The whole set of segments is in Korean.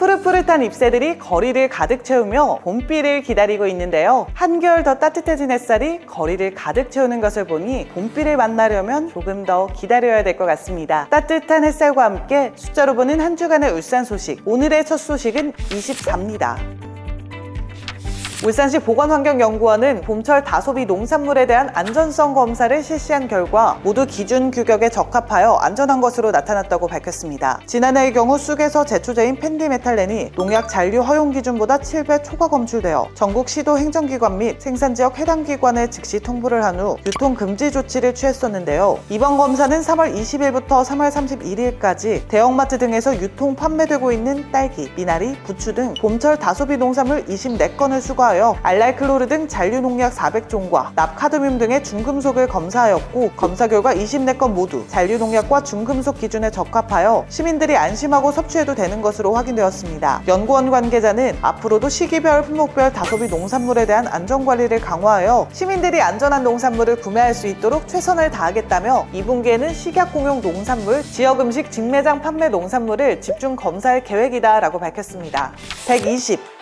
푸릇푸릇한 잎새들이 거리를 가득 채우며 봄비를 기다리고 있는데요. 한결 더 따뜻해진 햇살이 거리를 가득 채우는 것을 보니 봄비를 만나려면 조금 더 기다려야 될 것 같습니다. 따뜻한 햇살과 함께 숫자로 보는 한 주간의 울산 소식. 오늘의 첫 소식은 24입니다. 울산시 보건환경연구원은 봄철 다소비 농산물에 대한 안전성 검사를 실시한 결과 모두 기준 규격에 적합하여 안전한 것으로 나타났다고 밝혔습니다. 지난해의 경우 쑥에서 제초제인 펜디메탈렌이 농약 잔류 허용 기준보다 7배 초과 검출되어 전국 시도 행정기관 및 생산지역 해당 기관에 즉시 통보를 한 후 유통 금지 조치를 취했었는데요. 이번 검사는 3월 20일부터 3월 31일까지 대형마트 등에서 유통 판매되고 있는 딸기, 미나리, 부추 등 봄철 다소비 농산물 24건을 수거 하여 알랄클로르 등 잔류 농약 400종과 납카드뮴 등의 중금속을 검사하였고 검사 결과 24건 모두 잔류 농약과 중금속 기준에 적합하여 시민들이 안심하고 섭취해도 되는 것으로 확인되었습니다. 연구원 관계자는 앞으로도 시기별, 품목별 다소비 농산물에 대한 안전 관리를 강화하여 시민들이 안전한 농산물을 구매할 수 있도록 최선을 다하겠다며 2분기에는 식약 공용 농산물, 지역 음식 직매장 판매 농산물을 집중 검사할 계획이다라고 밝혔습니다. 120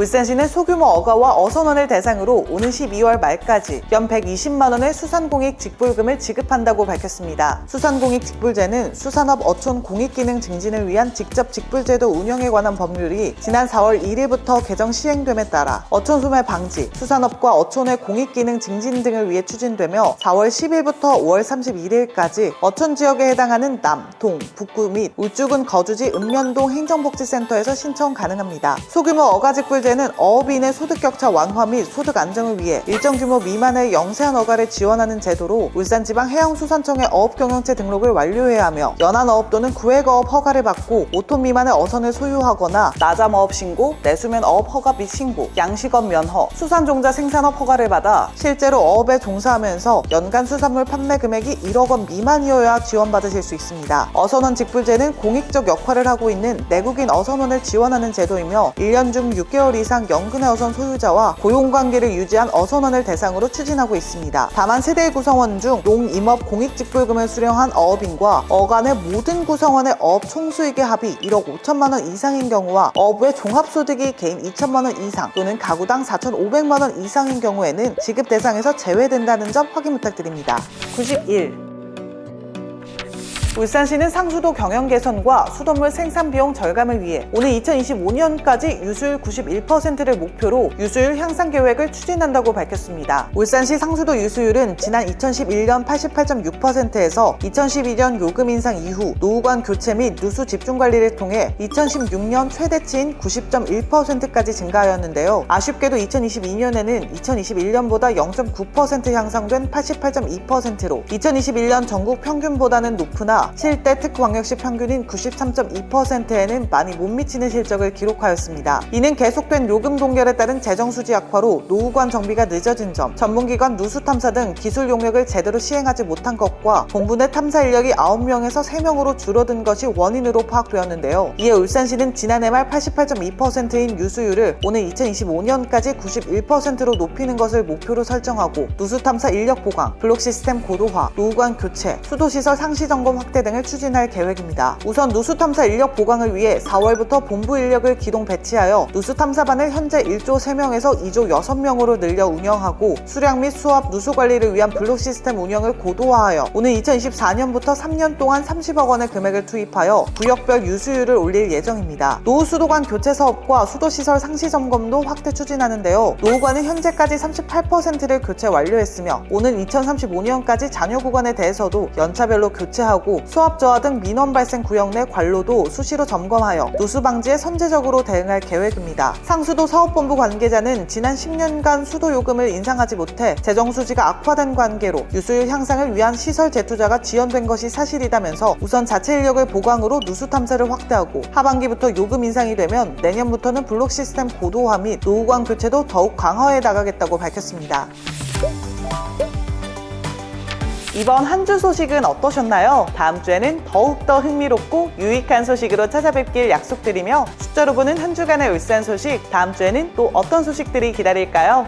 울산시는 소규모 어가와 어선원을 대상으로 오는 12월 말까지 연 120만 원의 수산공익 직불금을 지급한다고 밝혔습니다. 수산공익 직불제는 수산업 어촌 공익기능 증진을 위한 직접 직불제도 운영에 관한 법률이 지난 4월 1일부터 개정 시행됨에 따라 어촌 소매 방지, 수산업과 어촌의 공익기능 증진 등을 위해 추진되며 4월 10일부터 5월 31일까지 어촌 지역에 해당하는 남, 동, 북구 및 울주군 거주지 읍면동 행정복지센터에서 신청 가능합니다. 소규모 어가 직불제 는 어업인의 소득 격차 완화 및 소득 안정을 위해 일정 규모 미만의 영세한 어가를 지원하는 제도로 울산지방해양수산청의 어업경영체 등록을 완료해야 하며 연안어업 또는 구획어업 허가를 받고 5톤 미만의 어선을 소유하거나 나잠어업 신고, 내수면 어업 허가 및 신고, 양식업 면허, 수산종자 생산업 허가를 받아 실제로 어업에 종사하면서 연간 수산물 판매 금액이 1억 원 미만이어야 지원받으실 수 있습니다. 어선원 직불제는 공익적 역할을 하고 있는 내국인 어선원을 지원하는 제도이며 1년 중 6개월 이상 연근의 어선 소유자와 고용관계를 유지한 어선원을 대상으로 추진하고 있습니다. 다만 세대 구성원 중 농임업 공익직불금을 수령한 어업인과 어간의 모든 구성원의 어업 총수익의 합이 1억 5천만 원 이상인 경우와 어부의 종합소득이 개인 2천만 원 이상 또는 가구당 4,500만 원 이상인 경우에는 지급 대상에서 제외된다는 점 확인 부탁드립니다. 91. 울산시는 상수도 경영 개선과 수돗물 생산 비용 절감을 위해 오는 2025년까지 유수율 91%를 목표로 유수율 향상 계획을 추진한다고 밝혔습니다. 울산시 상수도 유수율은 지난 2011년 88.6%에서 2012년 요금 인상 이후 노후관 교체 및 누수 집중 관리를 통해 2016년 최대치인 90.1%까지 증가하였는데요. 아쉽게도 2022년에는 2021년보다 0.9% 향상된 88.2%로 2021년 전국 평균보다는 높으나 7대 특광역시 평균인 93.2%에는 많이 못 미치는 실적을 기록하였습니다. 이는 계속된 요금 동결에 따른 재정 수지 악화로 노후관 정비가 늦어진 점, 전문기관 누수 탐사 등 기술 용역을 제대로 시행하지 못한 것과 본부 내 탐사 인력이 9명에서 3명으로 줄어든 것이 원인으로 파악되었는데요. 이에 울산시는 지난해 말 88.2%인 유수율을 오는 2025년까지 91%로 높이는 것을 목표로 설정하고 누수 탐사 인력 보강, 블록 시스템 고도화, 노후관 교체, 수도시설 상시 점검 확대 등을 추진할 계획입니다. 우선 누수 탐사 인력 보강을 위해 4월부터 본부 인력을 기동 배치하여 누수 탐사반을 현재 1조 3명에서 2조 6명으로 늘려 운영하고 수량 및 수압, 누수 관리를 위한 블록 시스템 운영을 고도화하여 오는 2024년부터 3년 동안 30억 원의 금액을 투입하여 구역별 유수율을 올릴 예정입니다. 노후 수도관 교체 사업과 수도시설 상시 점검도 확대 추진하는데요. 노후관은 현재까지 38%를 교체 완료했으며 오는 2035년까지 잔여 구간에 대해서도 연차별로 교체하 고 수압 저하 등 민원 발생 구역 내 관로도 수시로 점검하여 누수 방지에 선제적으로 대응할 계획입니다. 상수도 사업본부 관계자는 지난 10년간 수도 요금을 인상하지 못해 재정 수지가 악화된 관계로 유수율 향상을 위한 시설 재투자가 지연된 것이 사실이다면서 우선 자체 인력을 보강으로 누수 탐사를 확대하고 하반기부터 요금 인상이 되면 내년부터는 블록 시스템 고도화 및 노후관 교체도 더욱 강화해 나가겠다고 밝혔습니다. 이번 한 주 소식은 어떠셨나요? 다음 주에는 더욱더 흥미롭고 유익한 소식으로 찾아뵙길 약속드리며 숫자로 보는 한 주간의 울산 소식 다음 주에는 또 어떤 소식들이 기다릴까요?